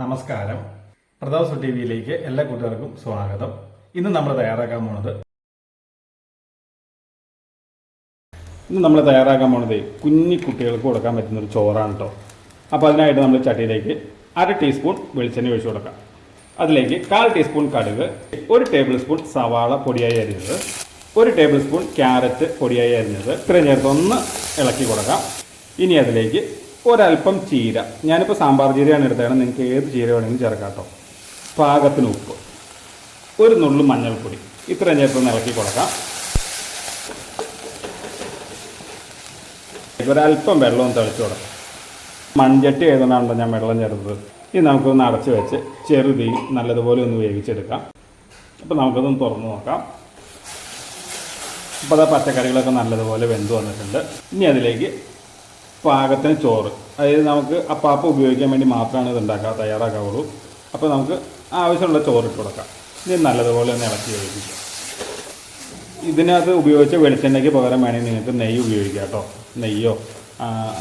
നമസ്കാരം. പ്രതാപ് ടി വിയിലേക്ക് എല്ലാ കൂട്ടുകാർക്കും സ്വാഗതം. ഇന്ന് നമ്മൾ തയ്യാറാക്കാൻ പോണത് ഇന്ന് നമ്മൾ തയ്യാറാക്കാൻ പോണത് കുഞ്ഞി കുട്ടികൾക്ക് കൊടുക്കാൻ പറ്റുന്ന ഒരു ചോറാണ് കേട്ടോ അപ്പോൾ അതിനായിട്ട് നമ്മൾ ചട്ടിയിലേക്ക് അര ടീസ്പൂൺ വെളിച്ചെണ്ണ ഒഴിച്ചു കൊടുക്കാം. അതിലേക്ക് കാൽ ടീസ്പൂൺ കടുക് ഒരു ടേബിൾ സ്പൂൺ സവാള പൊടിയായി അരിഞ്ഞത് ഒരു ടേബിൾ സ്പൂൺ ക്യാരറ്റ് പൊടിയായി അരിഞ്ഞത്. ഇത്രയും ചേർത്ത് ഒന്ന് ഇളക്കി കൊടുക്കാം. ഇനി അതിലേക്ക് ഒരല്പം ചീര. ഞാനിപ്പോൾ സാമ്പാർ ചീരയാണ് എടുത്തതാണ് നിങ്ങൾക്ക് ഏത് ചീര വേണമെങ്കിലും ചേർക്കാം കേട്ടോ പാകത്തിന് ഉപ്പ്. ഒരു നുള്ളു മഞ്ഞൾപ്പൊടി. ഇത്രയും ചേർത്ത് ഇളക്കി കൊടുക്കാം. ഒരല്പം വെള്ളവും തളിച്ചു കൊടുക്കാം. മൺചട്ടി ആയതുകൊണ്ടാണല്ലോ ഞാൻ വെള്ളം ചേർത്തത്. ഇനി നമുക്കൊന്ന് അടച്ച് വെച്ച് ചെറുതി നല്ലതുപോലെ ഒന്ന് വേവിച്ചെടുക്കാം. അപ്പോൾ നമുക്കതൊന്ന് തുറന്ന് നോക്കാം. അപ്പോൾ അത് പച്ചക്കറികളൊക്കെ നല്ലതുപോലെ വെന്ത് വന്നിട്ടുണ്ട്. ഇനി അതിലേക്ക് പാകത്തിന് ചോറ്. അതായത് നമുക്ക് അപ്പാപ്പ ഉപയോഗിക്കാൻ വേണ്ടി മാത്രമാണ് ഇത് ഉണ്ടാക്കുക തയ്യാറാക്കാവുള്ളൂ. അപ്പോൾ നമുക്ക് ആവശ്യമുള്ള ചോറ് ഇട്ട് കൊടുക്കാം. ഇത് നല്ലതുപോലെ ഒന്ന് ഇളക്കി വേവിക്കാം ഇതിനകത്ത് ഉപയോഗിച്ച വെളിച്ചെണ്ണയ്ക്ക് പകരം വേണമെങ്കിൽ നിങ്ങൾക്ക് നെയ്യ് ഉപയോഗിക്കാം കേട്ടോ. നെയ്യോ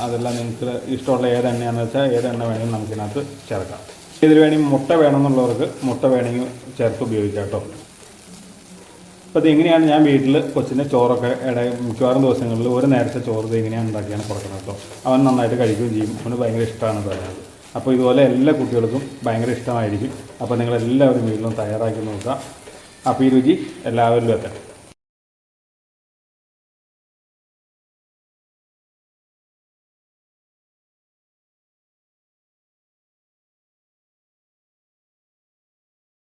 അതെല്ലാം നിങ്ങൾക്ക് ഇഷ്ടമുള്ള ഏതെണ്ണയാണെന്ന് വെച്ചാൽ ഏതെണ്ണ വേണമെങ്കിലും നമുക്കിതിനകത്ത് ചേർക്കാം. ഇതിൽ വേണമെങ്കിൽ മുട്ട വേണമെന്നുള്ളവർക്ക് മുട്ട വേണമെങ്കിൽ ചേർത്ത് ഉപയോഗിക്കാം കേട്ടോ. അപ്പോൾ ഇതെങ്ങനെയാണ് ഞാൻ വീട്ടിൽ കൊച്ചിന് ചോറൊക്കെ ഇട മിക്കവാറും ദിവസങ്ങളിൽ ഒരു നേരത്തെ ചോറ് ഇതെങ്ങനെയാണ് ഉണ്ടാക്കിയാണ് കൊടുക്കുന്നത് കേട്ടോ അവൻ നന്നായിട്ട് കഴിക്കുകയും ചെയ്യും. അവന് ഭയങ്കര ഇഷ്ടമാണ് പറയുന്നത് അപ്പോൾ ഇതുപോലെ എല്ലാ കുട്ടികൾക്കും ഭയങ്കര ഇഷ്ടമായിരിക്കും. അപ്പോൾ നിങ്ങളെല്ലാവരും വീട്ടിലും തയ്യാറാക്കി നോക്കുക. അപ്പോൾ ഈ രുചി എല്ലാവരിലും എത്തട്ടെ.